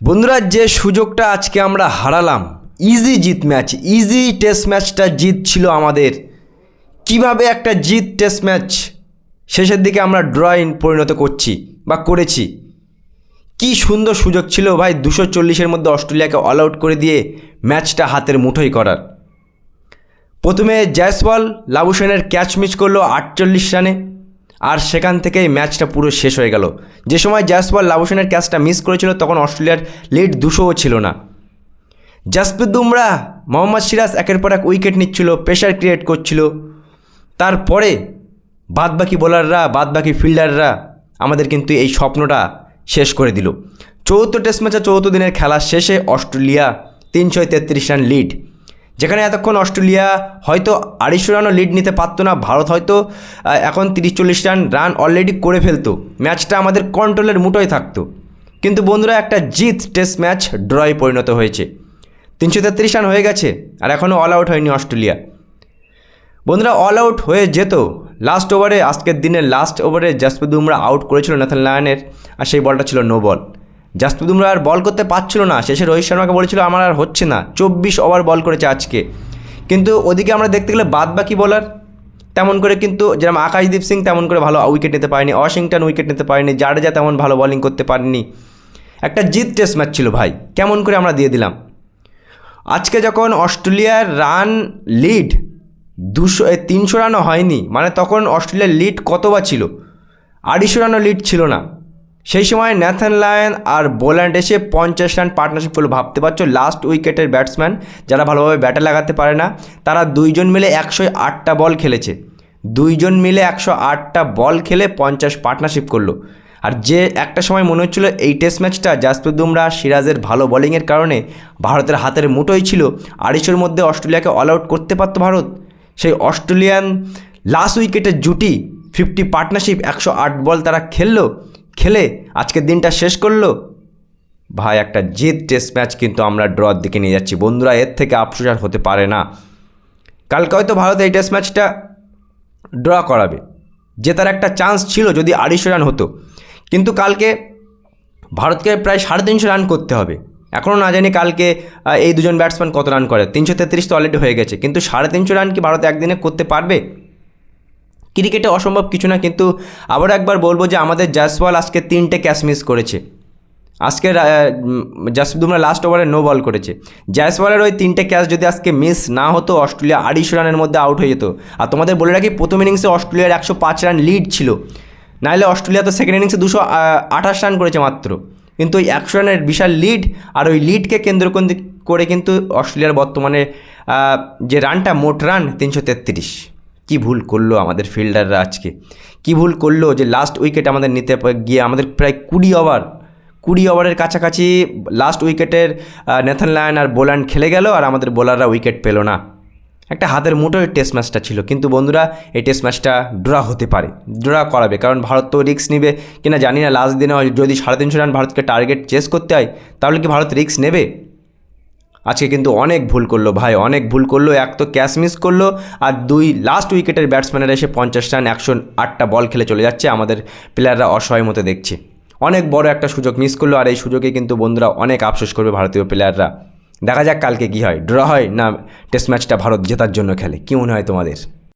বন্ধুরা, যে সুযোগটা আজকে আমরা হারালাম ইজি জিত ম্যাচ ইজি টেস্ট ম্যাচটা জিত ছিল আমাদের। কীভাবে একটা জিত টেস্ট ম্যাচ শেষের দিকে আমরা ড্রয়িং পরিণত করছি বা করেছি? কি সুন্দর সুযোগ ছিল ভাই, দুশো চল্লিশের মধ্যে অস্ট্রেলিয়াকে অল আউট করে দিয়ে ম্যাচটা হাতের মুঠোই করার। প্রথমে জয়সওয়াল লাবুসেনের ক্যাচ মিস করল আটচল্লিশ রানে। আর সেখান থেকেই ম্যাচটা পুরো শেষ হয়ে গেল। যে সময় জয়সওয়াল লাবুসেনের ক্যাচটা মিস করেছিল, তখন অস্ট্রেলিয়ার লিড দুশোও ছিল না। জাসপ্রীত বুমরা, মোহাম্মদ সিরাজ একের পর এক উইকেট নিচ্ছিল প্রেশার ক্রিয়েট করছিল। তারপরে বাদবাকি বোলাররা বাদবাকি ফিল্ডাররা আমাদের কিন্তু এই স্বপ্নটা শেষ করে দিল। চৌদ্দ টেস্ট ম্যাচে চৌদ্দ দিনের খেলা শেষে অস্ট্রেলিয়া তিনশো তেত্রিশ রান লিড যেখানে এতক্ষণ অস্ট্রেলিয়া হয়তো আড়াইশো রানও লিড নিতে পারতো না, ভারত হয়তো এখন তিরিশ চল্লিশ রান রান অলরেডি করে ফেলতো। ম্যাচটা আমাদের কন্ট্রোলের মুঠোয় থাকতো। কিন্তু বন্ধুরা, একটা জিত টেস্ট ম্যাচ ড্রয়ে পরিণত হয়েছে। তিনশো তেত্রিশ রান হয়ে গেছে, আর এখনও অল আউট হয়নি অস্ট্রেলিয়া। বন্ধুরা অল আউট হয়ে যেত। লাস্ট ওভারে আজকের দিনের লাস্ট ওভারে জাসপ্রীত বুমরা আউট করেছিল নেথান লায়নের আর সেই বলটা ছিল নো বল জাসপ্রীত বুমরা আর বল করতে পারছিল না। শেষে রোহিত শর্মাকে বলেছিল, আমার আর হচ্ছে না। চব্বিশ ওভার বল করেছে আজকে। কিন্তু ওদিকে আমরা দেখতে গেলে বাদ বাকি বলার, তেমন করে কিন্তু যেরকম আকাশদীপ সিং তেমন করে ভালো উইকেট নিতে পারেনি। ওয়াশিংটন উইকেট নিতে পারেনি। জাডেজা তেমন ভালো বলিং করতে পারেনি। একটা জিত টেস্ট ম্যাচ ছিল ভাই। কেমন করে আমরা দিয়ে দিলাম। আজকে যখন অস্ট্রেলিয়ার রান লিড দুশো তিনশো রানও হয়নি মানে তখন অস্ট্রেলিয়ার লিড কত বা ছিল? আড়াইশো রানও লিড ছিল না। সেই সময় ন্যাথান লায়ন আর বোল্যান্ড এসে পঞ্চাশ রান পার্টনারশিপ করল। ভাবতে পারছ? লাস্ট উইকেটের ব্যাটসম্যান যারা ভালোভাবে ব্যাটে লাগাতে পারে না, তারা দুইজন মিলে একশো আটটা বল খেলেছে। দুইজন মিলে একশো আটটা বল খেলে পঞ্চাশ পার্টনারশিপ করল। আর যে একটা সময় মনে হচ্ছিল, এই টেস্ট ম্যাচটা জাসপ্রীত বুমরা সিরাজের ভালো বোলিংয়ের কারণে ভারতের হাতের মুঠোই ছিল। আড়াইশোর মধ্যে অস্ট্রেলিয়াকে অল আউট করতে পারতো ভারত। সেই অস্ট্রেলিয়ান লাস্ট উইকেটের জুটি ফিফটি পার্টনারশিপ একশো আট বল তারা খেললো। খেলে আজকের দিনটা শেষ করল? ভাই, একটা জিত টেস্ট ম্যাচ কিন্তু আমরা ড্রর দিকে নিয়ে যাচ্ছি। বন্ধুরা, এর থেকে আফসোস আর হতে পারে না। কালকে হয়তো ভারত এই টেস্ট ম্যাচটা ড্র করাবে। জেতার একটা চান্স ছিল যদি আড়াইশো রান হতো। কিন্তু কালকে ভারতকে প্রায় সাড়ে তিনশো রান করতে হবে। এখনও না জানি কালকে এই দুজন ব্যাটসম্যান কত রান করে। তিনশো তেত্রিশ তো অলরেডি হয়ে গেছে। কিন্তু সাড়ে তিনশো রান কি ভারত একদিনে করতে পারবে? ক্রিকেটে অসম্ভব কিছু না, কিন্তু আবার একবার বলব যে আমাদের জয়সওয়াল আজকে তিনটে ক্যাচ মিস করেছে। আজকে জাসপ্রীত বুমরা লাস্ট ওভারে নো বল করেছে। জয়সওয়ালের ওই তিনটে ক্যাচ যদি আজকে মিস না হতো, অস্ট্রেলিয়া আড়াইশো রানের মধ্যে আউট হয়ে যেত। আর তোমাদের বলে রাখি, প্রথম ইনিংসে অস্ট্রেলিয়ার একশো পাঁচ রান লিড ছিল। নাহলে অস্ট্রেলিয়া তো সেকেন্ড ইনিংসে দুশো আঠাশ রান করেছে মাত্র। কিন্তু ওই একশো রানের বিশাল লিড আর ওই লিডকে কেন্দ্র করে কিন্তু অস্ট্রেলিয়ার বর্তমানে যে রানটা মোট রান তিনশো তেত্রিশ। কী ভুল করল আমাদের ফিল্ডাররা আজকে? কী ভুল করল যে লাস্ট উইকেট আমাদের নিতে গিয়ে আমাদের প্রায় কুড়ি ওভার কুড়ি ওভারের কাছাকাছি লাস্ট উইকেটের নেথান লায়ন আর বোল্যান্ড খেলে গেল আর আমাদের বোলাররা উইকেট পেল না। একটা হাতের মুঠোয় টেস্ট ম্যাচটা ছিল, কিন্তু বন্ধুরা এই টেস্ট ম্যাচটা ড্র হতে পারে ড্র করাবে, কারণ ভারত তো রিক্স নেবে কিনা জানি না। লাস্ট দিনে যদি সাড়ে তিনশো রান ভারতকে টার্গেট চেস করতে হয়, তাহলে কি ভারত রিস্ক নেবে? আজকে কিন্তু অনেক ভুল করল ভাই, অনেক ভুল করল। এক তো ক্যাচ মিস করল আর দুই লাস্ট উইকেটের ব্যাটসম্যানের এসে পঞ্চাশ রান, একশো আটটা বল খেলে চলে যাচ্ছে। আমাদের প্লেয়াররা অসহায় মতো দেখছে। অনেক বড় একটা সুযোগ মিস করল আর এই সুযোগে কিন্তু বন্ধুরা অনেক আফসোস করবে ভারতীয় প্লেয়াররা দেখা যাক কালকে কী হয়। ড্র হয় না টেস্ট ম্যাচটা ভারত জেতার জন্য খেলে? কী মনে হয় তোমাদের?